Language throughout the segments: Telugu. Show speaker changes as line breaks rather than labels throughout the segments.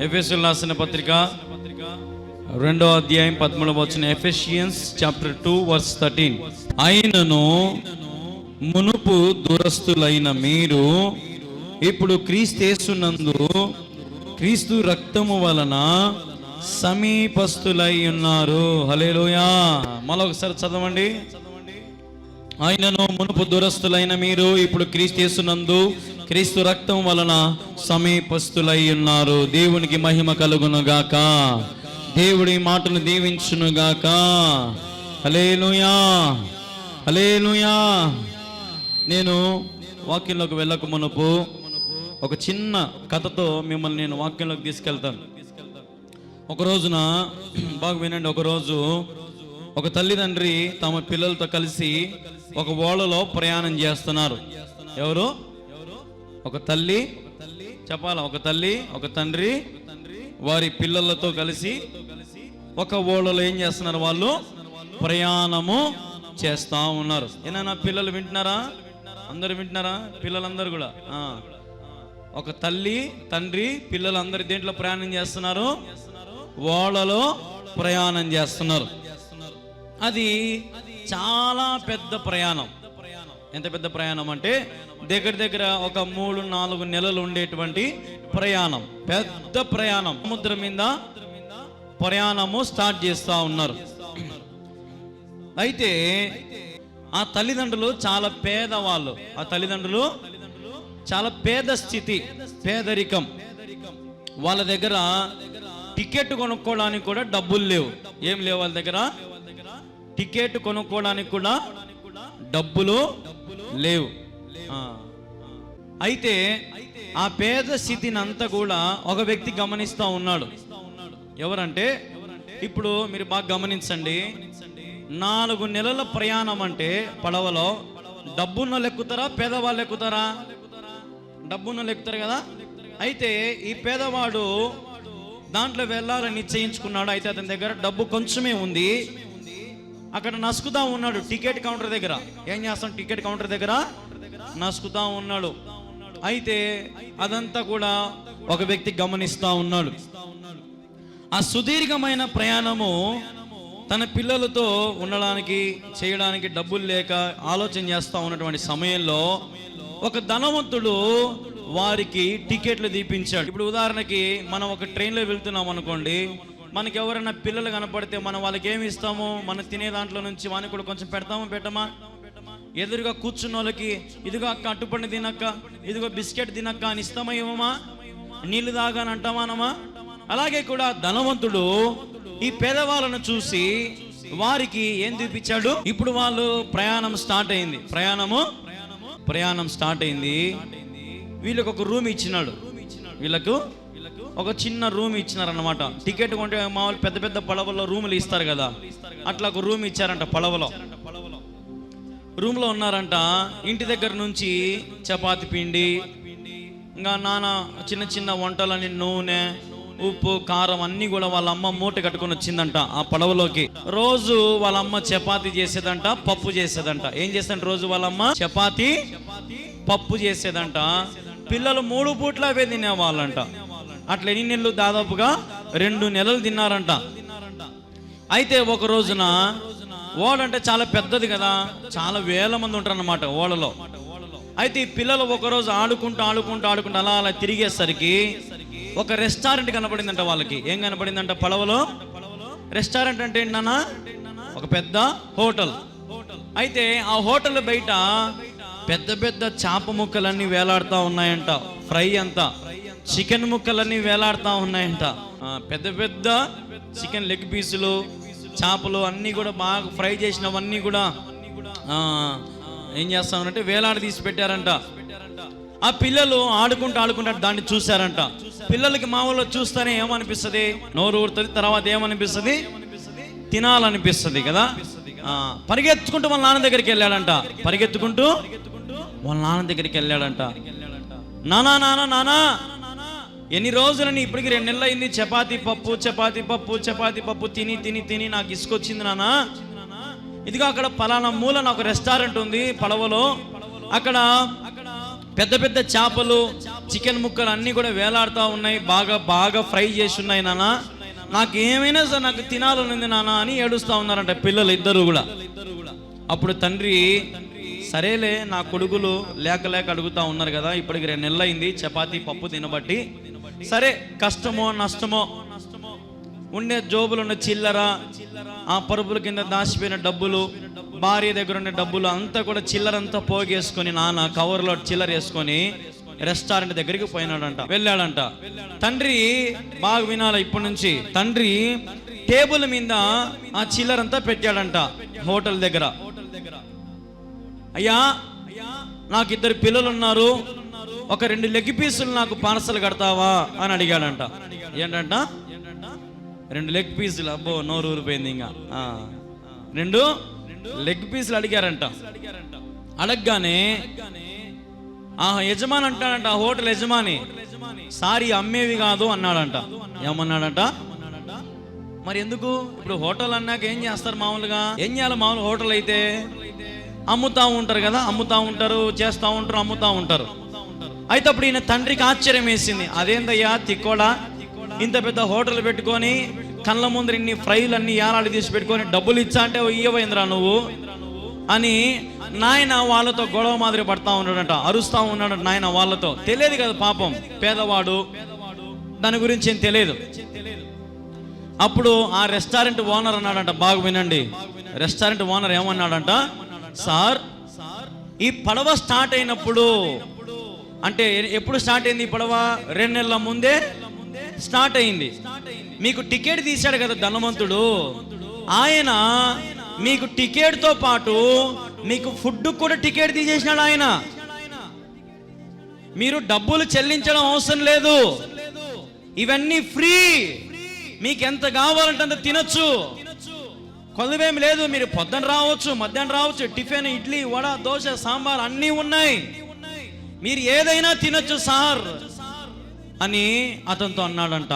ఎఫ్ఎస్ఎల్ రాసిన పత్రిక రెండో అధ్యాయం పదమూడవ వచ్చిన Ephesians chapter two verse thirteen అయినను మునుపు దురస్తులైన మీరు ఇప్పుడు క్రీస్తేసునందు క్రీస్తు రక్తము వలన సమీపస్తులై ఉన్నారు. హలేలోయా మరొకసారి చదవండి. ఆయనను మునుపు దురస్తులైన మీరు ఇప్పుడు క్రీస్తేసునందు క్రీస్తు రక్తం వలన సమీపస్తులై ఉన్నారు. దేవునికి మహిమ కలుగును గాక దేవుడి మాటలు దీవించును గాక హలేనుయా నేను వాక్యంలోకి వెళ్ళక మునుపు ఒక చిన్న కథతో మిమ్మల్ని నేను వాక్యంలోకి తీసుకెళ్తాను. ఒక రోజున బాగా వినండి ఒక రోజు ఒక తల్లిదండ్రి తమ పిల్లలతో కలిసి ఒక ఓడలో ప్రయాణం చేస్తున్నారు. ఎవరు? ఒక తల్లి చెప్పాలా? ఒక తల్లి ఒక తండ్రి వారి పిల్లలతో కలిసి ఒక ఓడలో ఏం చేస్తున్నారు వాళ్ళు? ప్రయాణము చేస్తా ఉన్నారు. ఏమైనా పిల్లలు వింటున్నారా? అందరు వింటున్నారా? పిల్లలందరూ కూడా. ఒక తల్లి తండ్రి పిల్లలందరూ దేంట్లో ప్రయాణం చేస్తున్నారు? ఓడలో ప్రయాణం చేస్తున్నారు. అది చాలా పెద్ద ప్రయాణం. ఎంత పెద్ద ప్రయాణం అంటే దగ్గర దగ్గర ఒక మూడు నాలుగు నెలలు ఉండేటువంటి ప్రయాణం. పెద్ద ప్రయాణం. సముద్రం మీద ప్రయాణము స్టార్ట్ చేస్తూ ఉన్నారు. అయితే ఆ తల్లిదండ్రులు చాలా పేదవాళ్ళు. ఆ తల్లిదండ్రులు చాలా పేద స్థితి పేదరికం. వాళ్ళ దగ్గర టికెట్ కొనుక్కోవడానికి కూడా డబ్బులు లేవు. ఏం లేవు వాళ్ళ దగ్గర? టికెట్ కొనుక్కోవడానికి కూడా డబ్బులు లేవు. అయితే ఆ పేద స్థితిని అంతా కూడా ఒక వ్యక్తి గమనిస్తూ ఉన్నాడు. ఎవరంటే ఇప్పుడు మీరు బాగా గమనించండి నాలుగు నెలల ప్రయాణం అంటే పడవలో డబ్బున్న లెక్కుతారా పేదవాళ్ళు ఎక్కుతారా డబ్బున్న ఎక్కుతారు కదా? అయితే ఈ పేదవాడు దాంట్లో వెళ్ళాలని నిశ్చయించుకున్నాడు. అయితే అతని దగ్గర డబ్బు కొంచెమే ఉంది. అక్కడ నసుకుతా ఉన్నాడు టికెట్ కౌంటర్ దగ్గర. ఏం చేస్తాం? టికెట్ కౌంటర్ దగ్గర నసుకుతా ఉన్నాడు. అయితే అదంతా కూడా ఒక వ్యక్తి గమనిస్తా ఉన్నాడు. ఆ సుదీర్ఘమైన ప్రయాణము తన పిల్లలతో ఉండడానికి చేయడానికి డబ్బులు లేక ఆలోచన చేస్తూ ఉన్నటువంటి సమయంలో ఒక ధనవంతుడు వారికి టికెట్లు దీపించాడు ఇప్పుడు ఉదాహరణకి మనం ఒక ట్రైన్లో వెళ్తున్నాం అనుకోండి. మనకి ఎవరైనా పిల్లలు కనపడితే మనం వాళ్ళకి ఏమి ఇస్తామో? మనం తినే దాంట్లో నుంచి వానికి కూడా కొంచెం పెడతామా పెట్టమా? ఎదురుగా కూర్చున్న వాళ్ళకి ఇదిగో అక్క అట్టుపండి తినక్క ఇదిగో బిస్కెట్ తినక్క అని ఇస్తామా ఇవ్వమా? నీళ్ళు తాగాని అంటామానమా అలాగే కూడా ధనవంతుడు ఈ పేదవాళ్ళను చూసి వారికి ఏం చూపించాడు? ఇప్పుడు వాళ్ళు ప్రయాణం స్టార్ట్ అయింది. ప్రయాణము? ప్రయాణం స్టార్ట్ అయింది. వీళ్ళకి ఒక రూమ్ ఇచ్చినాడు. వీళ్ళకు ఒక చిన్న రూమ్ ఇచ్చినారన్నమాట. టికెట్ కొంటే మామూలు పెద్ద పెద్ద పడవల్లో రూములు ఇస్తారు కదా. అట్లా ఒక రూమ్ ఇచ్చారంట పడవలో. రూమ్లో ఉన్నారంట. ఇంటి దగ్గర నుంచి చపాతి పిండి ఇంకా నాన్న చిన్న చిన్న వంటలని నూనె ఉప్పు కారం అన్నీ కూడా వాళ్ళ అమ్మ మూట కట్టుకొని వచ్చిందంట ఆ పడవలోకి. రోజు వాళ్ళ అమ్మ చపాతి చేసేదంట పప్పు చేసేదంట. ఏం చేస్తాంట రోజు వాళ్ళ అమ్మ? చపాతి పప్పు చేసేదంట. పిల్లలు మూడు పూట్ల అవే తినేవాళ్ళంట. అట్లా ఎన్ని నెలలు? దాదాపుగా రెండు నెలలు తిన్నారంట. అయితే ఒక రోజున ఓడ అంటే చాలా పెద్దది కదా? చాలా వేల మంది ఉంటారన్నమాట ఓడలో. అయితే ఈ పిల్లలు ఒకరోజు ఆడుకుంటూ ఆడుకుంటూ ఆడుకుంటూ అలా అలా తిరిగేసరికి ఒక రెస్టారెంట్ కనపడిందంట వాళ్ళకి. ఏం కనపడిందంట పడవలో? రెస్టారెంట్ అంటే ఏంటన్నా? ఒక పెద్ద హోటల్. అయితే ఆ హోటల్ బయట పెద్ద పెద్ద చేప ముక్కలన్నీ వేలాడుతూ ఉన్నాయంట ఫ్రై అంతా. చికెన్ ముక్కలన్నీ వేలాడుతూ ఉన్నాయంట. పెద్ద పెద్ద చికెన్ లెగ్ పీసులు చేపలు అన్నీ కూడా బాగా ఫ్రై చేసినవన్నీ కూడా ఏం చేస్తామంటే వేలాడ తీసి పెట్టారంట. ఆ పిల్లలు ఆడుకుంటూ ఆడుకుంటూ దాన్ని చూశారంట. పిల్లలకి మామూలుగా చూస్తేనే ఏమనిపిస్తుంది? నోరు ఊరుతుంది తర్వాత ఏమనిపిస్తుంది? తినాలనిపిస్తుంది కదా? పరిగెత్తుకుంటూ వాళ్ళ నాన్న దగ్గరికి వెళ్ళాడంట. పరిగెత్తుకుంటూ వాళ్ళ నాన్న దగ్గరికి వెళ్ళాడంట. నానా నానా నానా ఎన్ని రోజులని ఇప్పటికి రెండు నెలలు అయింది చపాతీ పప్పు చపాతీ పప్పు చపాతీ పప్పు తిని తిని తిని నాకు ఇసుకొచ్చింది నానా ఇదిగో అక్కడ పలానా మూల నాకు రెస్టారెంట్ ఉంది పడవలో. అక్కడ పెద్ద పెద్ద చేపలు చికెన్ ముక్కలు అన్నీ కూడా వేలాడుతూ ఉన్నాయి బాగా బాగా ఫ్రై చేసి ఉన్నాయి నాన్న. నాకు ఏమైనా సరే నాకు తినాలనుంది నాన్న అని ఏడుస్తూ ఉన్నారంట పిల్లలు ఇద్దరు కూడా. అప్పుడు తండ్రి సరేలే నా కొడుకులు లేక లేక అడుగుతా ఉన్నారు కదా ఇప్పటికి రెండు నెలలు అయింది చపాతీ పప్పు తినబట్టి సరే కష్టమో నష్టమో ఉండే జోబులు ఉన్న చిల్లర ఆ పరుపుల కింద దాచిపోయిన డబ్బులు భార్య దగ్గర ఉన్న డబ్బులు అంతా కూడా చిల్లరంతా పోగేసుకొని నాన్న కవర్లో చిల్లర వేసుకొని రెస్టారెంట్ దగ్గరికి పోయినాడంట వెళ్ళాడంట. తండ్రి బాగా వినాలి ఇప్పటి నుంచి. తండ్రి టేబుల్ మీద ఆ చిల్లరంతా పెట్టాడంట హోటల్ దగ్గర. అయ్యా నాకు ఇద్దరు పిల్లలు ఉన్నారు ఒక రెండు లెగ్ పీసులు నాకు పార్సల్ కడతావా అని అడిగాడంట. ఏంటంట? రెండు లెగ్ పీసులు అబ్బో నోరు ఊరిపోయింది ఇంకా. రెండు లెగ్ పీసులు అడిగారంట. అడగగానే ఆ యజమాని అంటాడంట ఆ హోటల్ యజమాని సారీ అమ్మేవి కాదు అన్నాడంట. ఏమన్నాడంట? మరి ఎందుకు? ఇప్పుడు హోటల్ అన్నాక ఏం చేస్తారు మామూలుగా? ఏం చేయాలి మామూలు హోటల్ అయితే? అమ్ముతా ఉంటారు కదా అమ్ముతా ఉంటారు చేస్తూ ఉంటారు అమ్ముతా ఉంటారు. అయితే అప్పుడు ఈయన తండ్రికి ఆశ్చర్యం వేసింది. అదేందయ్యా తిక్కోడా? ఇంత పెద్ద హోటల్ పెట్టుకొని కళ్ళ ముందర ఇన్ని ఫ్రైలు అన్ని ఏలాడి తీసి పెట్టుకొని డబ్బులు ఇచ్చా అంటే ఇయ్యవైందిరా నువ్వు? అని నాయన వాళ్ళతో గొడవ మాదిరి పడతా ఉన్నాడంట అరుస్తా ఉన్నాడు నాయన వాళ్ళతో. తెలియదు కదా పాపం పేదవాడు. దాని గురించి ఏం తెలియదు. అప్పుడు ఆ రెస్టారెంట్ ఓనర్ అన్నాడంట బాగా వినండి. Restaurant owner ఏమన్నాడంట? సార్ ఈ పడవ స్టార్ట్ అయినప్పుడు అంటే ఎప్పుడు స్టార్ట్ అయింది ఈ పడవ? రెండు నెలల ముందే స్టార్ట్ అయింది. మీకు టికెట్ తీశాడు కదా ధనవంతుడు. ఆయన మీకు టికెట్తో పాటు మీకు ఫుడ్ కూడా టికెట్ తీసేసినాడు ఆయన. మీరు డబ్బులు చెల్లించడం అవసరం లేదు. ఇవన్నీ ఫ్రీ. మీకు ఎంత కావాలంటే అంత తినొచ్చు. కొలవేమి లేదు. మీరు పొద్దున రావచ్చు మధ్యాహ్నం రావచ్చు టిఫిన్ ఇడ్లీ వడ దోశ సాంబార్ అన్నీ ఉన్నాయి. మీరు ఏదైనా తినొచ్చు సార్ అని అతనితో అన్నాడంట.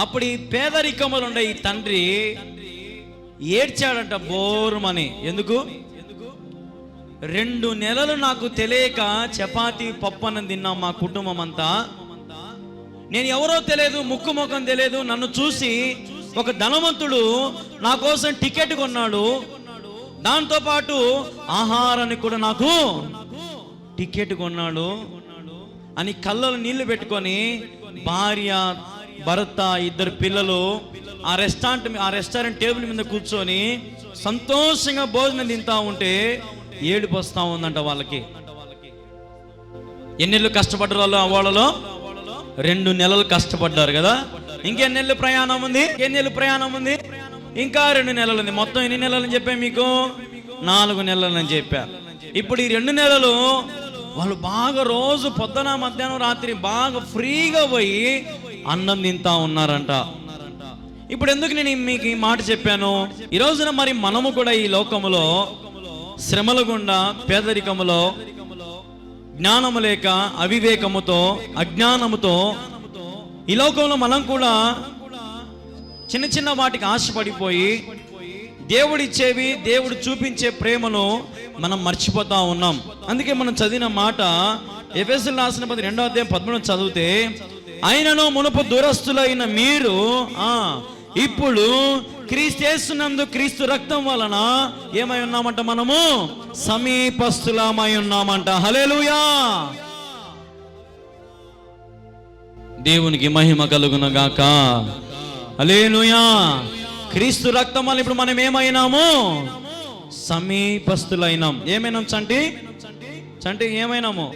అప్పుడు ఈ పేదరికములు ఉండే ఈ తండ్రి ఏడ్చాడంట బోరుమని. ఎందుకు? రెండు నెలలు నాకు తెలియక చపాతీ పప్పు తిన్నాం మా కుటుంబం అంతా నేను ఎవరో తెలియదు ముక్కు ముఖం తెలియదు నన్ను చూసి ఒక ధనవంతుడు నా కోసం టికెట్ కొన్నాడు. దాంతో పాటు ఆహారాన్ని కూడా నాకు టికెట్ కొన్నాడు అని కళ్ళలో నీళ్ళు పెట్టుకొని భార్య భర్త ఇద్దరు పిల్లలు ఆ రెస్టారెంట్ ఆ రెస్టారెంట్ టేబుల్ మీద కూర్చొని సంతోషంగా భోజనం తింటా ఉంటే ఏడుపు వస్తా ఉందంట వాళ్ళకి. ఎన్నెళ్ళు కష్టపడ్డారు వాళ్ళు వాళ్ళలో? రెండు నెలలు కష్టపడ్డారు కదా? ఇంకెన్ని నెలలు ప్రయాణం ఉంది? ఎన్ని నెలలు ప్రయాణం ఉంది? ఇంకా రెండు నెలలు ఉంది. మొత్తం ఎన్ని నెలలు అని చెప్పా మీకు? నాలుగు నెలలు అని చెప్పా. ఇప్పుడు ఈ రెండు నెలలు వాళ్ళు బాగా రోజు పొద్దున మధ్యాహ్నం రాత్రి బాగా ఫ్రీగా పోయి అన్నం తింటా ఉన్నారంట. ఇప్పుడు ఎందుకు నేను మీకు ఈ మాట చెప్పాను? ఈ రోజున మరి మనము కూడా ఈ లోకములో శ్రమల గుండా పేదరికములో జ్ఞానము లేక అవివేకముతో అజ్ఞానముతో ఈ లోకంలో మనం కూడా చిన్న చిన్న వాటికి ఆశపడిపోయి దేవుడిచ్చేవి దేవుడు చూపించే ప్రేమను మనం మర్చిపోతా ఉన్నాం. అందుకే మనం చదివిన మాట ఎఫ్ఎస్ఎల్ రాసిన పది రెండో అధ్యాయం పదమూడు చదివితే ఆయనను మునుపు దూరస్తులైన మీరు ఆ ఇప్పుడు క్రీస్తేస్తున్నందు క్రీస్తు రక్తం వలన ఏమై ఉన్నామంట మనము? సమీపస్తులమై ఉన్నామంట. హలేలుయా దేవునికి మహిమ కలుగునగాక హలేలుయా క్రీస్తు రక్తం వల్ల ఇప్పుడు మనం ఏమైనాము? సమీపస్తులైనాం ఏమైనాం చంటి? చంటి ఏమైనాము?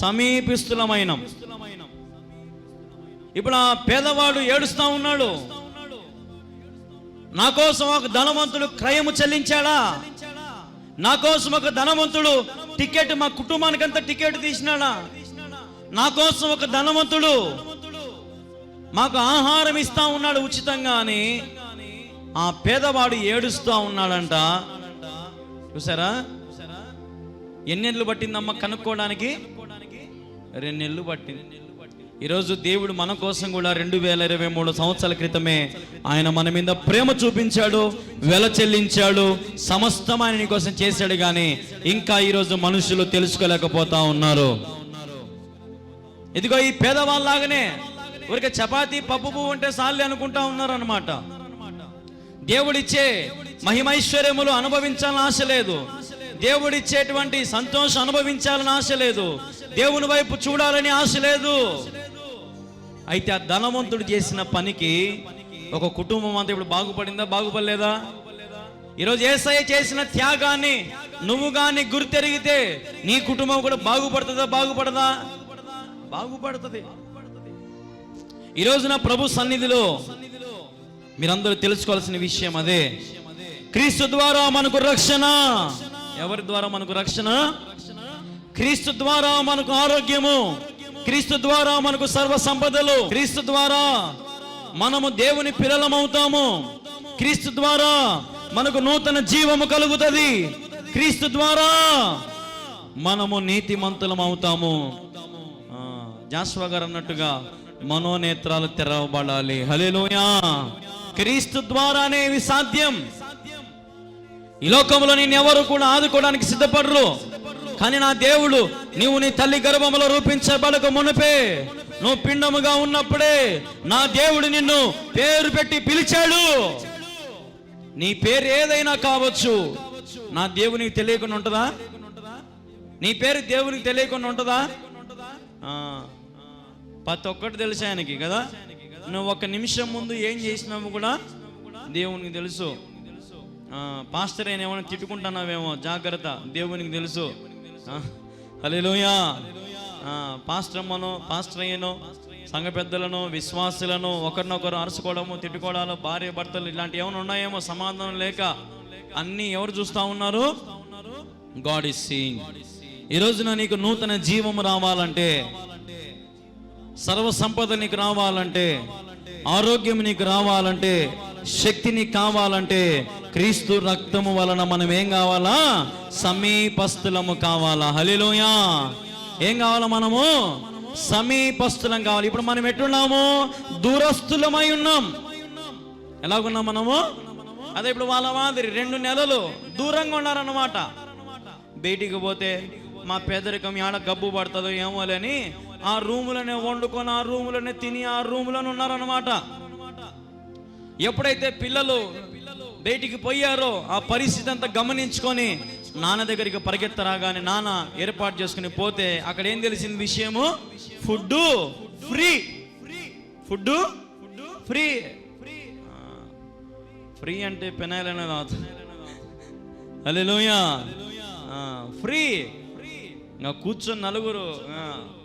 సమీపిస్తులమైనాం. ఇప్పుడు ఆ పేదవాడు ఏడుస్తా ఉన్నాడు. నా కోసం ఒక ధనవంతుడు క్రయము చెల్లించాడా? నా కోసం ఒక ధనవంతుడు టికెట్ మా కుటుంబానికంతా టికెట్ తీసినాడా? నా కోసం ఒక ధనవంతుడు మాకు ఆహారం ఇస్తా ఉన్నాడు ఉచితంగా అని ఆ పేదవాడు ఏడుస్తూ ఉన్నాడంట. చూసారా? ఎన్నెళ్ళు పట్టిందమ్మ కనుక్కోవడానికి? రెండు పట్టింది. ఈరోజు దేవుడు మన కోసం కూడా రెండు వేల ఇరవై మూడు సంవత్సరాల క్రితమే ఆయన మన మీద ప్రేమ చూపించాడు వెల చెల్లించాడు సమస్తం ఆయన కోసం చేశాడు కానీ ఇంకా ఈరోజు మనుషులు తెలుసుకోలేకపోతా ఉన్నారు. ఇదిగో ఈ పేదవాళ్ళలాగానే ఊరికే చపాతీ పప్పు పువ్వు ఉంటే సాల్లే అనుకుంటా ఉన్నారు అనమాట దేవుడిచ్చే మహిమైశ్వర్యములు అనుభవించాలని ఆశ లేదు. దేవుడిచ్చేటువంటి సంతోషం అనుభవించాలని ఆశ లేదు. దేవుని వైపు చూడాలని ఆశ లేదు. అయితే ఆ ధనవంతుడు చేసిన పనికి ఒక కుటుంబం అంతా ఇప్పుడు బాగుపడిందా బాగుపడలేదా? ఈరోజు ఏసఐ చేసిన త్యాగాన్ని నువ్వు కానీ గుర్తెరిగితే నీ కుటుంబం కూడా బాగుపడుతుందా బాగుపడదా? బాగుపడుతుంది. ఈ రోజున ప్రభు సన్నిధిలో మీరందరూ తెలుసుకోవాల్సిన విషయం అదే. క్రీస్తు ద్వారా మనకు రక్షణ. ఎవరి ద్వారా మనకు రక్షణ? క్రీస్తు ద్వారా మనకు ఆరోగ్యము. క్రీస్తు ద్వారా మనకు సర్వ సంపదలు. క్రీస్తు ద్వారా మనము దేవుని పిల్లలమవుతాము. క్రీస్తు ద్వారా మనకు నూతన జీవము కలుగుతుంది. క్రీస్తు ద్వారా మనము నీతిమంతులం అవుతాము. జాస్వా గారు అన్నట్టుగా మనోనేత్రాలు తెరవబడాలి. హల్లెలూయా. క్రీస్తు ద్వారానే ఇవి సాధ్యం. ఈ లోకంలో నేను ఎవరు కూడా ఆదుకోవడానికి సిద్ధపడరు. కానీ నా దేవుడు నీవు నీ తల్లి గర్భములో రూపించబడక మునిపే నువ్వు పిండముగా ఉన్నప్పుడే నా దేవుడు నిన్ను పేరు పెట్టి పిలిచాడు. నీ పేరు ఏదైనా కావచ్చు. నా దేవునికి తెలియకుండా ఉంటుందా? నీ పేరు దేవునికి తెలియకుండా ఉంటుందా? ఆ, ప్రతి ఒక్కటి తెలుసు ఆయనకి కదా? నువ్వు ఒక నిమిషం ముందు ఏం చేసినావు కూడా దేవునికి తెలుసు. పాస్టర్ అయిన ఏమైనా తిట్టుకుంటున్నావేమో జాగ్రత్త దేవునికి తెలుసు. హలోయా పాస్టర్ అమ్మనో పాస్టర్ అయ్యనో సంఘ పెద్దలను విశ్వాసులను ఒకరినొకరు అరుచుకోవడము తిట్టుకోవడాలు భార్య భర్తలు ఇలాంటి ఏమైనా ఉన్నాయేమో సమాధానం లేక అన్నీ ఎవరు చూస్తా ఉన్నారు? God is seeing. ఈ రోజున నీకు నూతన జీవము రావాలంటే సర్వ సంపద నీకు రావాలంటే ఆరోగ్యం నీకు రావాలంటే శక్తి నీకు కావాలంటే క్రీస్తు రక్తము వలన మనం ఏం కావాలా? సమీపస్తులము కావాలా? హలిలోయా ఏం కావాలా మనము? సమీపస్తులం కావాలి. ఇప్పుడు మనం ఎట్టున్నాము దూరస్తులమై ఉన్నాం. ఎలాగున్నాం మనము? అదే ఇప్పుడు వాళ్ళ మాదిరి రెండు నెలలు దూరంగా ఉన్నారన్నమాట. బయటికి పోతే మా పేదరికం ఏడ గబ్బు పడుతుందో ఏమో అని ఆ రూములనే వండుకొని ఆ రూములనే తిని ఆ రూములను ఉన్నారన్నమాట. ఎప్పుడైతే పిల్లలు బయటికి పోయారో ఆ పరిస్థితి అంతా గమనించుకొని నాన్న దగ్గరికి పరిగెత్తరాగానే నాన్న ఏర్పాటు చేసుకుని పోతే అక్కడ ఏం తెలిసింది విషయము? Food free. Food free. Free అంటే పెనాయిల్ అనేది అవుతుంది ఫ్రీ. ఇంకా కూర్చొని నలుగురు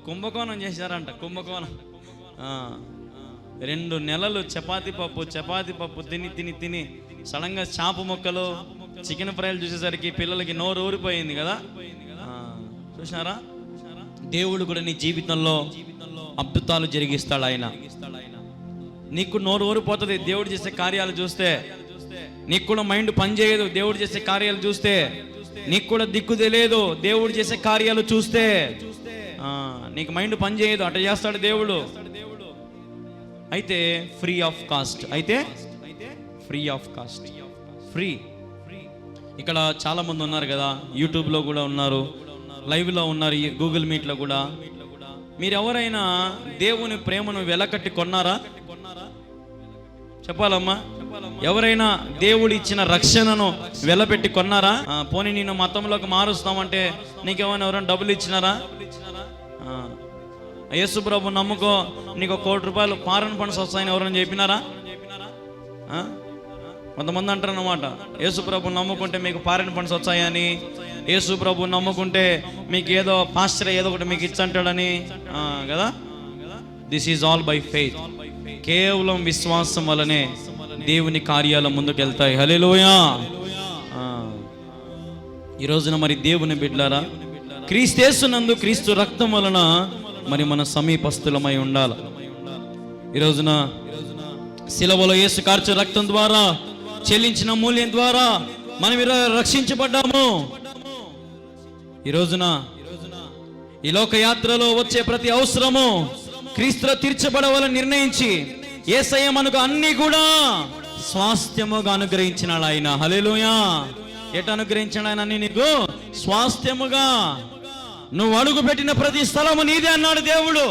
కుంభకోణం చేశారంట కుంభకోణం. రెండు నెలలు చపాతీ పప్పు చపాతీ పప్పు తిని తిని తిని సడన్గా చాప మొక్కలు చికెన్ ఫ్రైలు చూసేసరికి పిల్లలకి నోరు ఊరిపోయింది కదా. చూసినారా? దేవుడు కూడా నీ జీవితంలో అద్భుతాలు జరిగిస్తాడు ఆయన. నీకు నోరు ఊరిపోతుంది దేవుడు చేసే కార్యాలు చూస్తే. నీకు కూడా మైండ్ పనిచేయదు దేవుడు చేసే కార్యాలు చూస్తే. నీకు కూడా దిక్కు తెలియదు. దేవుడు చేసే కార్యాలు చూస్తే. నీకు మైండ్ పని చేయదు. అట్ట చేస్తాడు దేవుడు. అయితే ఫ్రీ ఆఫ్ కాస్ట్. అయితే ఫ్రీ ఆఫ్ కాస్ట్. ఫ్రీ. ఇక్కడ చాలా మంది ఉన్నారు కదా. యూట్యూబ్లో కూడా ఉన్నారు. లైవ్లో ఉన్నారు. గూగుల్ మీట్లో కూడా. మీరు ఎవరైనా దేవుని ప్రేమను వెలకట్టి కొన్నారా? చెప్పాలమ్మా. ఎవరైనా దేవుడు ఇచ్చిన రక్షణను వెలపెట్టి కొన్నారా? పోనీ నేను మతంలోకి మారుస్తామంటే నీకేమైనా ఎవరైనా డబ్బులు ఇచ్చినారా? యేసు ప్రభు నమ్ముకో నీకు కోటి రూపాయలు ఫారెన్ ఫండ్స్ వస్తాయని ఎవరైనా చెప్పినారా? కొంతమంది అంటారు అనమాట యేసు ప్రభు నమ్ముకుంటే మీకు ఫారెన్ ఫండ్స్ వచ్చాయని యేసు ప్రభు నమ్ముకుంటే మీకు ఏదో పాస్టర్ ఏదో ఒకటి మీకు ఇచ్చంటాడని కదా? This is all by faith కేవలం విశ్వాసం వలనే దేవుని కార్యాల ముందుకు వెళ్తాయి హలేలోయా ఈ రోజున మరి దేవుని బిడ్లారా క్రీస్తేస్తున్నందు క్రీస్తు రక్తం వలన మరి మన సమీపస్తులమై ఉండాలి. ఈ రోజున శిలవలో యేసు కార్చు రక్తం ద్వారా చెల్లించిన మూల్యం ద్వారా మనం ఈరోజు రక్షించబడ్డాము. ఈ రోజున ఈ లోక యాత్రలో వచ్చే ప్రతి అవసరము క్రీస్తులో తీర్చబడవాలని నిర్ణయించి ఏసయ్య మనకు అన్ని కూడా స్వాస్థ్యముగా అనుగ్రహించినాడు ఆయన. హలేలుయా ఎటు అనుగ్రహించాడు ఆయన అన్ని నీకు? స్వాస్థ్యముగా. నువ్వు అడుగు పెట్టిన ప్రతి స్థలము నీదే అన్నాడు దేవుడు.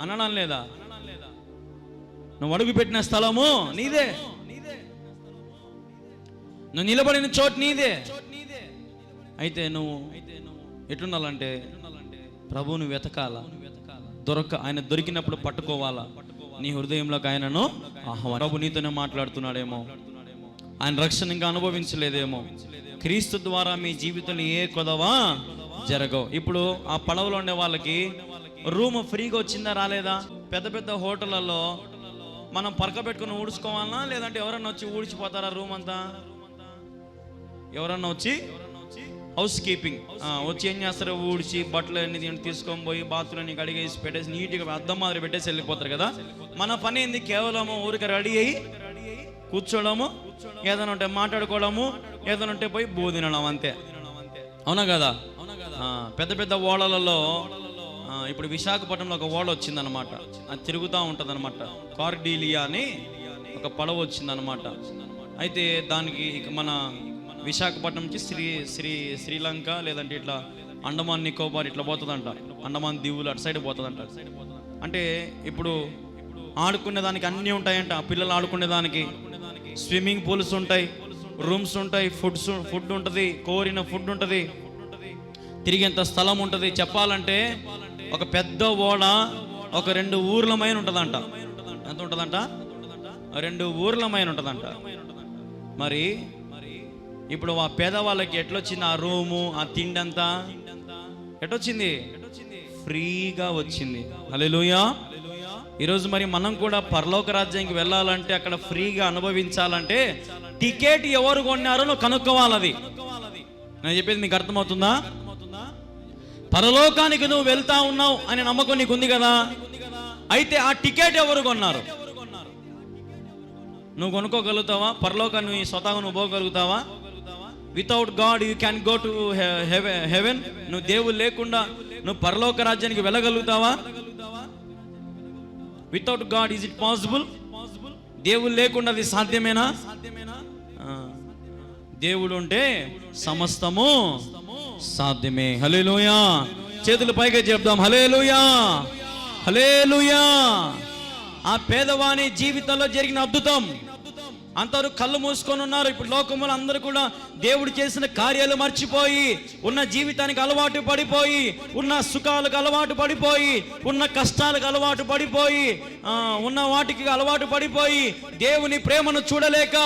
అనడం లేదా? నువ్వు అడుగు పెట్టిన స్థలము నీదే. నువ్వు నిలబడిన చోటు నీదే. అయితే నువ్వు ఎట్లుండాలంటే ప్రభువును వెతకాల? దొరక ఆయన దొరికినప్పుడు పట్టుకోవాలా? నీ హృదయంలోకి ఆయనను ఆహ్వానం ప్రభు నీతోనే మాట్లాడుతున్నాడేమో. ఆయన రక్షణ ఇంకా అనుభవించలేదేమో. క్రీస్తు ద్వారా మీ జీవితంలో ఏ కొదవా జరగవు. ఇప్పుడు ఆ పడవలో ఉండే వాళ్ళకి రూమ్ ఫ్రీగా వచ్చిందా రాలేదా? పెద్ద పెద్ద హోటళ్ళలో మనం పరక పెట్టుకుని ఊడ్చుకోవాలనా లేదంటే ఎవరన్నా వచ్చి ఊడ్చిపోతారా రూమ్ అంతా? ఎవరన్నా వచ్చి హౌస్ కీపింగ్ వచ్చి ఏం చేస్తారు ఊడ్చి బట్టలు అన్ని దీన్ని తీసుకొని పోయి బాత్రూమ్ అన్ని కడిగేసి పెట్టేసి నీట్గా అద్దం మాదిరి పెట్టేసి వెళ్ళిపోతారు కదా? మన పని ఏంది? కేవలం ఊరికి రెడీ అయ్యి కూర్చోడము ఏదైనా ఉంటే మాట్లాడుకోవడము ఏదైనా ఉంటే పోయి బూ తినడం అంతే. అవునా కదా? పెద్ద పెద్ద ఓడలలో ఇప్పుడు విశాఖపట్నంలో ఒక ఓడ వచ్చిందనమాట అది తిరుగుతూ ఉంటుంది అనమాట కార్డీలియా అని ఒక పడవ వచ్చిందనమాట అయితే దానికి ఇక మన విశాఖపట్నం నుంచి శ్రీ శ్రీ శ్రీలంక లేదంటే ఇట్లా అండమాన్ నికోబార్ ఇట్లా పోతుందంట. అండమాన్ దీవులు అటు సైడ్ పోతుందంట. అంటే ఇప్పుడు ఆడుకునే దానికి అన్నీ ఉంటాయంట. పిల్లలు ఆడుకునే దానికి స్విమ్మింగ్ పూల్స్ ఉంటాయి రూమ్స్ ఉంటాయి ఫుడ్స్ ఫుడ్ ఉంటుంది కోరిన ఫుడ్ ఉంటుంది తిరిగేంత స్థలం ఉంటుంది. చెప్పాలంటే ఒక పెద్ద ఓడ ఒక రెండు ఊర్లమైన ఉంటుందంట. ఎంత ఉంటుందంట? రెండు ఊర్లమైన ఉంటుందంట. మరి ఇప్పుడు ఆ పేదవాళ్ళకి ఎట్లొచ్చింది ఆ రూము ఆ తిండి అంతా ఎటొచ్చింది? ఫ్రీగా వచ్చింది. అలెలుయా ఈరోజు మరి మనం కూడా పరలోక రాజ్యానికి వెళ్ళాలంటే అక్కడ ఫ్రీగా అనుభవించాలంటే టికెట్ ఎవరు కొన్నారో నువ్వు కనుక్కోవాలది. నేను చెప్పేది నీకు అర్థమవుతుందా? పరలోకానికి నువ్వు వెళ్తా ఉన్నావు అనే నమ్మకం నీకు ఉంది కదా? అయితే ఆ టికెట్ ఎవరు కొన్నారు? నువ్వు కొనుక్కోగలుగుతావా? పరలోకాన్ని స్వతహా నువ్వు పోగలుగుతావా? Without God you can go to heaven నువ్వు దేవుడు లేకుండా నువ్వు పరలోక రాజ్యానికి వెళ్ళగలుగుతావా? Without God is it possible దేవుడు లేకుండా అది సాధ్యమేనా? సాధ్యమేనా దేవుడు ఉంటే సమస్తము సాధ్యమే. హలేలుయా చేతులు పైగా చెప్దాం. హలేలుయా హలేలుయా ఆ పేదవాని జీవితంలో జరిగిన అద్భుతం. అందరూ కళ్ళు మూసుకొని ఉన్నారు. ఇప్పుడు లోకములు అందరూ కూడా దేవుడు చేసిన కార్యాలు మర్చిపోయి ఉన్న జీవితానికి అలవాటు పడిపోయి ఉన్న సుఖాలకు అలవాటు పడిపోయి ఉన్న కష్టాలకు అలవాటు పడిపోయి ఉన్న వాటికి అలవాటు పడిపోయి దేవుని ప్రేమను చూడలేక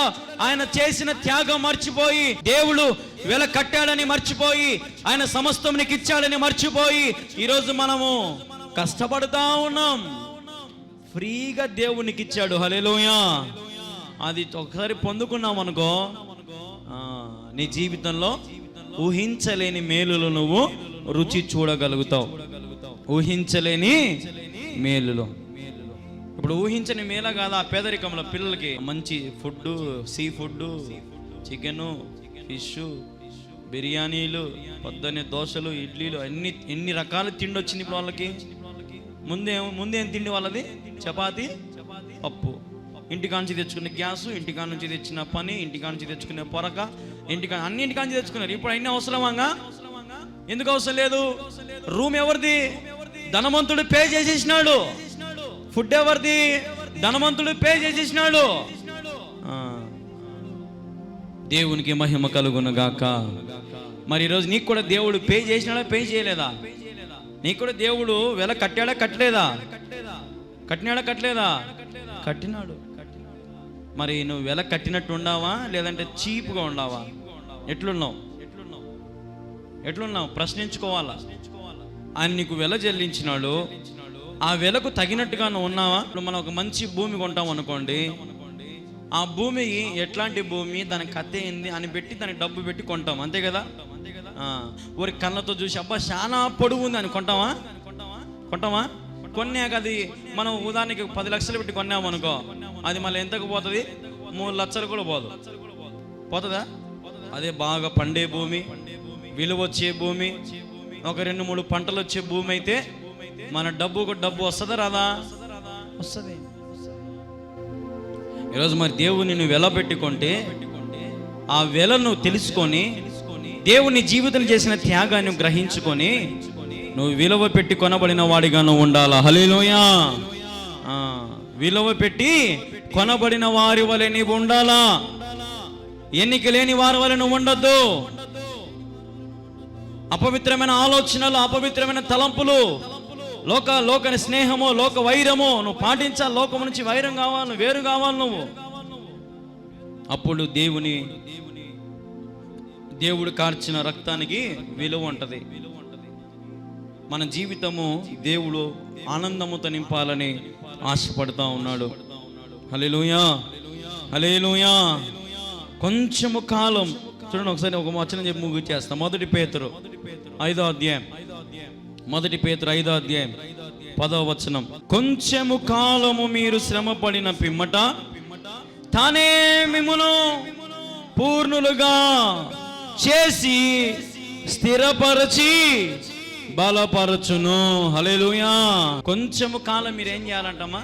ఆయన చేసిన త్యాగం మర్చిపోయి దేవుడు వెల కట్టాడని మర్చిపోయి ఆయన సమస్తం నీకు ఇచ్చాడని మర్చిపోయి ఈరోజు మనము కష్టపడతా ఉన్నాం. ఫ్రీగా దేవునికి ఇచ్చాడు. హలేలోయా అది ఒకసారి పొందుకున్నాం అనుకో నీ జీవితంలో ఊహించలేని మేలులు నువ్వు రుచి చూడగలుగుతావు. ఊహించలేని మేలులు. ఇప్పుడు ఊహించని మేల కాదు ఆ పేదరికంలో పిల్లలకి? మంచి food sea food chicken fish బిర్యానీలు పొద్దున్నే దోశలు ఇడ్లీలు అన్ని ఎన్ని రకాల తిండి వచ్చింది ఇప్పుడు వాళ్ళకి? ముందే ముందేం తిండి వాళ్ళది? చపాతి పప్పు. ఇంటికా నుంచి తెచ్చుకున్న గ్యాస్ ఇంటికా నుంచి తెచ్చిన పని ఇంటికా నుంచి తెచ్చుకునే పొరక ఇంటికా అన్ని ఇంటికా నుంచి తెచ్చుకున్నారు. ఇప్పుడు అన్ని అవసరమాగా? ఎందుకు అవసరం లేదు? రూమ్ ఎవరిది? ధనవంతుడు పే చేసేసినాడు. ఫుడ్ ఎవరిది? ధనవంతుడు పే చేసేసినాడు. దేవునికి మహిమ కలుగునగాక. మరి ఈరోజు నీకు కూడా దేవుడు పే చేసినాడా పే చేయలేదా? నీకు కూడా దేవుడు వెల కట్టాడా కట్టలేదా? కట్టినాడా కట్టలేదా? కట్టినాడు. మరి నువ్వు వెల కట్టినట్టు ఉండావా? లేదంటే చీప్గా ఉండావా? ఎట్లున్నావు? ఎట్లున్నావు? ప్రశ్నించుకోవాలా? ఆయన నీకు వెల చెల్లించినాడు. ఆ వెలకు తగినట్టుగా నువ్వు ఉన్నావా? ఇప్పుడు మనం ఒక మంచి భూమి కొంటాం అనుకోండి. ఆ భూమి ఎట్లాంటి భూమి? దానికి కథ ఏంది? అని పెట్టి దానికి డబ్బు పెట్టి కొంటాం. అంతే కదా? ఆ, ఊరి కళ్ళతో చూసి అబ్బా చాలా పొడుగు ఉంది అని కొంటావా? కొంటావా? కొన్నాక అది. మనం ఉదాహరణకి పది లక్షలు పెట్టి కొన్నాం అనుకో అది మళ్ళీ ఎంతకు పోతుంది? మూడు లక్షలు కూడా పోదు. పోతుందా? అదే బాగా పండే భూమి విలువ వచ్చే భూమి ఒక రెండు మూడు పంటలు వచ్చే భూమి అయితే మన డబ్బుకు డబ్బు వస్తుందా రాదా? వస్తుంది. ఈరోజు మరి దేవుని నువ్వు వెల పెట్టుకుంటే ఆ వెల నువ్వు తెలుసుకొని దేవుని జీవితం చేసిన త్యాగాన్ని గ్రహించుకొని నువ్వు విలువ పెట్టి కొనబడిన వాడిగా నువ్వు ఉండాలా? హలేలోయా విలువ పెట్టి కొనబడిన వారి వలె నీవు ఉండాలా? ఎన్నిక లేని వారి వలె నువ్వు ఉండొద్దు. అపవిత్రమైన ఆలోచనలు అపవిత్రమైన తలంపులు లోక లోక స్నేహము లోక వైరము నువ్వు పాటించాలి లోకం నుంచి వైరం కావాలి నువ్వు వేరు కావాలి నువ్వు. అప్పుడు దేవుని దేవుడు కార్చిన రక్తానికి విలువ ఉంటది. మన జీవితము దేవుడు ఆనందముతో నింపాలని ఆశపడుతూ ఉన్నాడు. హలేలుయా హలేలుయా కొంచెము కాలం. చూడండి ఒకసారి ఒక వచనం చెప్పి ముగిచేస్తా మొదటి పేతురు ఐదో అధ్యాయం. మొదటి పేతురు ఐదో అధ్యాయం. పదో వచనం. కొంచెము కాలము మీరు శ్రమ పడిన పిమ్మట తానే మిమ్మను పూర్ణులుగా చేసి స్థిరపరచి బలపరచును. హలేలుయా కొంచెము కాలం మీరు ఏం చేయాలంటమ్మా?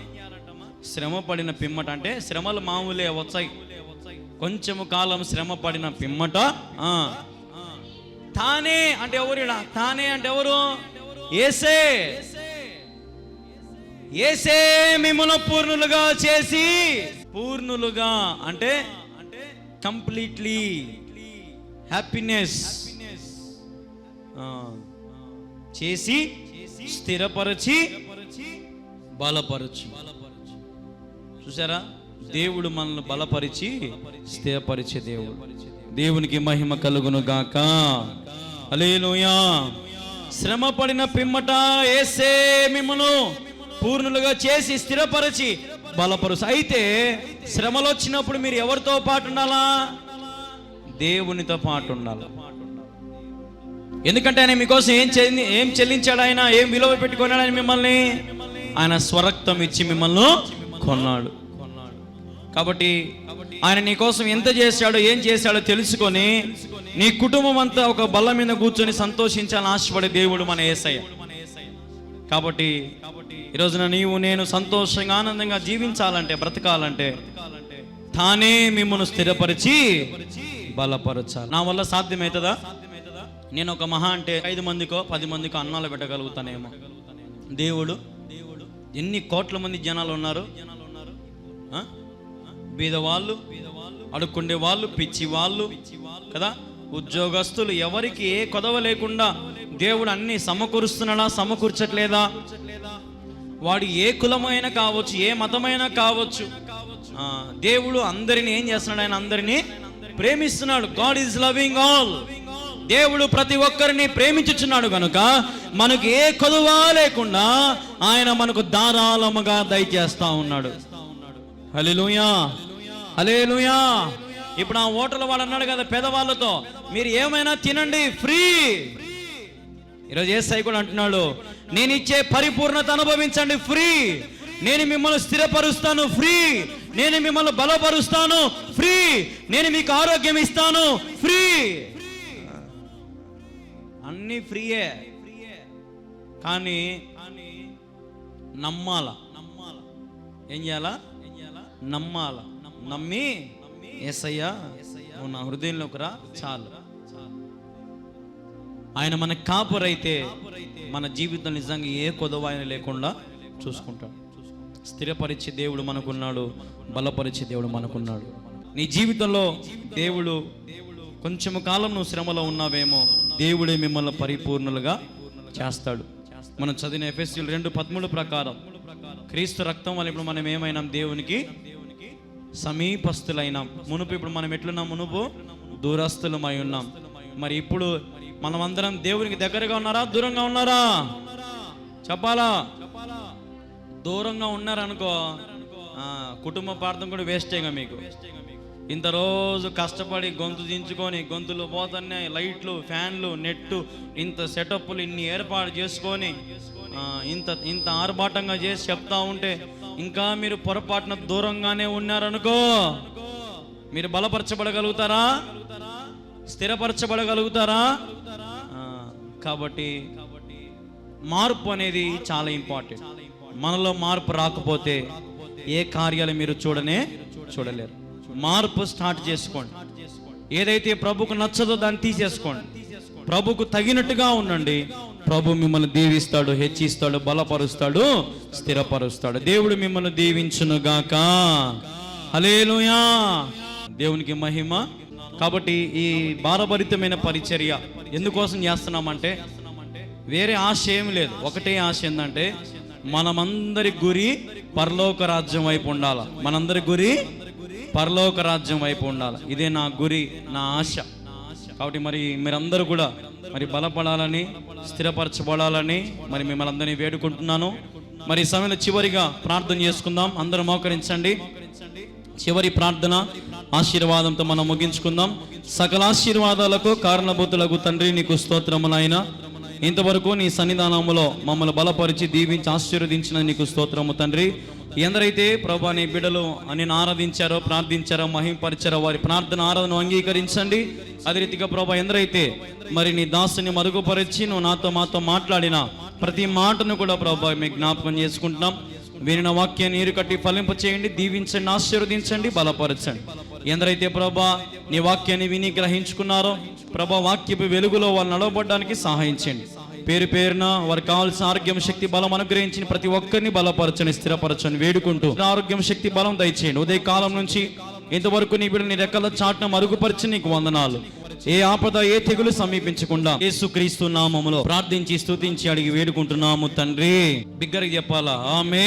శ్రమ పడిన పిమ్మట అంటే శ్రమలు మామూలే వచ్చాయి. కొంచెము కాలం శ్రమ పడిన పిమ్మట తానే అంటే ఎవరు ఇలా? తానే అంటే ఎవరు? ఏసే. ఏసే మిమ్మల్ని పూర్ణులుగా చేసి పూర్ణులుగా అంటే కంప్లీట్లీ హ్యాపీనెస్. చేసి స్థిరపరచి బలపరచు. చూసారా? దేవుడు మనల్ని బలపరిచి స్థిరపరిచే దేవుడు. దేవునికి మహిమ కలుగును గాక. అలేలుయా శ్రమ పడిన పిమ్మట ఏసే మిమ్మను పూర్ణులుగా చేసి స్థిరపరిచి బలపరుచు అయితే శ్రమలు వచ్చినప్పుడు మీరు ఎవరితో పాటు ఉండాలా? దేవునితో పాటు ఉండాలి. ఎందుకంటే ఆయన మీకోసం ఏం చెల్లి ఏం చెల్లించాడు ఆయన ఏం విలువ పెట్టుకున్నాడు ఆయన మిమ్మల్ని? ఆయన స్వరక్తం ఇచ్చి మిమ్మల్ని కొన్నాడు. కాబట్టి ఆయన నీ కోసం ఎంత చేశాడో ఏం చేశాడో తెలుసుకొని నీ కుటుంబం అంతా ఒక బల్ల మీద కూర్చొని సంతోషించాలని ఆశపడే దేవుడు మన ఏసయ్య. కాబట్టి ఈరోజున నీవు నేను సంతోషంగా ఆనందంగా జీవించాలంటే బ్రతకాలంటే తానే మిమ్మల్ని స్థిరపరిచి బలపరచాలి. నా వల్ల సాధ్యమవుతుందా? నేను ఒక మహా అంటే ఐదు మందికో పది మందికో అన్నాలు పెట్టగలుగుతానేమో. దేవుడు దేవుడు ఎన్ని కోట్ల మంది జనాలు ఉన్నారు? ఆ? బీదవాళ్ళు అడుక్కుండే వాళ్ళు పిచ్చి వాళ్ళు కదా? ఉద్యోగస్తులు ఎవరికి ఏ కొదవ లేకుండా దేవుడు అన్ని సమకూరుస్తున్నాడా సమకూర్చట్లేదా? వాడు ఏ కులమైనా కావచ్చు ఏ మతమైనా కావచ్చు. దేవుడు అందరిని ఏం చేస్తున్నాడు? ఆయన అందరినీ ప్రేమిస్తున్నాడు. గాడ్ ఈజ్ లవింగ్ ఆల్ దేవుడు ప్రతి ఒక్కరిని ప్రేమించుచున్నాడు కనుక మనకు ఏ కొదువా లేకుండా ఆయన మనకు ధారాళముగా దయచేస్తా ఉన్నాడు. హల్లెలూయా. హల్లెలూయా. ఇప్పుడు ఆ హోటల్ వాడు అన్నాడు కదా పేదవాళ్ళతో మీరు ఏమైనా తినండి ఫ్రీ. ఈరోజు ఏసై కూడా అంటున్నాడు నేను ఇచ్చే పరిపూర్ణత అనుభవించండి ఫ్రీ. నేను మిమ్మల్ని స్థిరపరుస్తాను ఫ్రీ. నేను మిమ్మల్ని బలపరుస్తాను ఫ్రీ. నేను మీకు ఆరోగ్యం ఇస్తాను ఫ్రీ. అన్ని ఫ్రీయే. కానీ నమ్మాల? నమ్మాల ఏం చేయాలా? నమ్మాల? నమ్మి ఎస్ఐయా నువ్వు నా హృదయంలోకి రా చాలు. ఆయన మన కాపురైతే మన జీవితం నిజంగా ఏ కొదవ ఆయన లేకుండా చూసుకుంటాడు. స్థిరపరిచే దేవుడు మనకున్నాడు బలపరిచే దేవుడు మనకున్నాడు. నీ జీవితంలో దేవుడు కొంచెం కాలం నువ్వు శ్రమలో ఉన్నావేమో దేవుడే మిమ్మల్ని పరిపూర్ణులుగా చేస్తాడు. మనం చదివిన ఎఫ్ఎస్సీలు రెండు పదమూడు ప్రకారం క్రీస్తు రక్తం వల్ల ఇప్పుడు మనం ఏమైనాం? దేవునికి సమీపస్తులైనాం మునుపు ఇప్పుడు మనం ఎట్లున్నాం? మునుపు దూరస్తులమై ఉన్నాం. మరి ఇప్పుడు మనమందరం దేవునికి దగ్గరగా ఉన్నారా? దూరంగా ఉన్నారా? చెప్పాలా? దూరంగా ఉన్నారనుకో కుటుంబ ప్రార్థన కూడా వేస్టేగా మీకు. ఇంత రోజు కష్టపడి గొంతు దించుకొని గొంతులు పోతున్నాయి లైట్లు ఫ్యాన్లు నెట్టు ఇంత సెటప్లు ఇన్ని ఏర్పాటు చేసుకొని ఇంత ఇంత ఆర్భాటంగా చేసి చెప్తా ఉంటే ఇంకా మీరు పొరపాటున దూరంగానే ఉన్నారనుకో. మీరు బలపరచబడగలుగుతారా? స్థిరపరచబడగలుగుతారా? కాబట్టి మార్పు అనేది చాలా ఇంపార్టెంట్. మనలో మార్పు రాకపోతే ఏ కార్యాలు మీరు చూడనే చూడలేరు. మార్పు స్టార్ట్ చేసుకోండి. ఏదైతే ప్రభుకు నచ్చదో దాన్ని తీసేసుకోండి. ప్రభుకు తగినట్టుగా ఉండండి. ప్రభు మిమ్మల్ని దీవిస్తాడు హెచ్చిస్తాడు బలపరుస్తాడు స్థిరపరుస్తాడు. దేవుడు మిమ్మల్ని దీవించునుగాక. హలేలుయా దేవునికి మహిమ. కాబట్టి ఈ భారభరితమైన పరిచర్య ఎందుకోసం చేస్తున్నామంటే వేరే ఆశ ఏమి లేదు. ఒకటే ఆశ ఏంటంటే మనమందరి గురి పరలోక రాజ్యం వైపు ఉండాలి? మనందరి గురి పరలోక రాజ్యం వైపు ఉండాలి. ఇదే నా గురి నా ఆశ. కాబట్టి మరి మీరందరూ కూడా మరి బలపడాలని స్థిరపరచబడాలని మరి మిమ్మల్ని అందరినీ వేడుకుంటున్నాను. మరి సమయంలో చివరిగా ప్రార్థన చేసుకుందాం. అందరూ మోకరించండి. చివరి ప్రార్థన ఆశీర్వాదంతో మనం ముగించుకుందాం. సకల ఆశీర్వాదాలకు కారణభూతులకు తండ్రి నీకు స్తోత్రములైన ఇంతవరకు నీ సన్నిధానములో మమ్మల్ని బలపరిచి దీవించి ఆశీర్వదించిన నీకు స్తోత్రము తండ్రి. ఎందరైతే ప్రభా నీ బిడ్డలు అని ఆరాధించారో ప్రార్థించారో మహింపరిచారో వారి ప్రార్థన ఆరాధన అంగీకరించండి. అదే రీతిగా ప్రభా ఎందరైతే మరి నీ దాసుని మరుగుపరిచి నువ్వు నాతో మాతో మాట్లాడిన ప్రతి మాటను కూడా ప్రభా మీకు జ్ఞాపకం చేసుకుంటున్నాం. వినిన వాక్యాన్ని నీరు కట్టి ఫలింప చేయండి దీవించండి ఆశీర్వదించండి బలపరచండి. ఎందరైతే ప్రభా నీ వాక్యాన్ని విని గ్రహించుకున్నారో ప్రభా వాక్యపు వెలుగులో వాళ్ళు నడవబడడానికి సహాయం చేయండి. పేరు పేరున వారికి కావాల్సిన ఆరోగ్యం శక్తి బలం అనుగ్రహించిన ప్రతి ఒక్కరిని బలపరచని స్థిరపరచని వేడుకుంటూ. ఆరోగ్యం శక్తి బలం దయచేయండి. ఉదయ కాలం నుంచి ఇంతవరకు నీ బిడ్డ నీ రెక్కల చాటున మరుగుపరిచి నీకు వందనాలు. ఏ ఆపద ఏ తెగులు సమీపించకుండా యేసుక్రీస్తు నామములో ప్రార్థించి స్తుతించి అడిగి వేడుకుంటున్నాము తండ్రి. బిగ్గరికి చెప్పాలా? ఆమె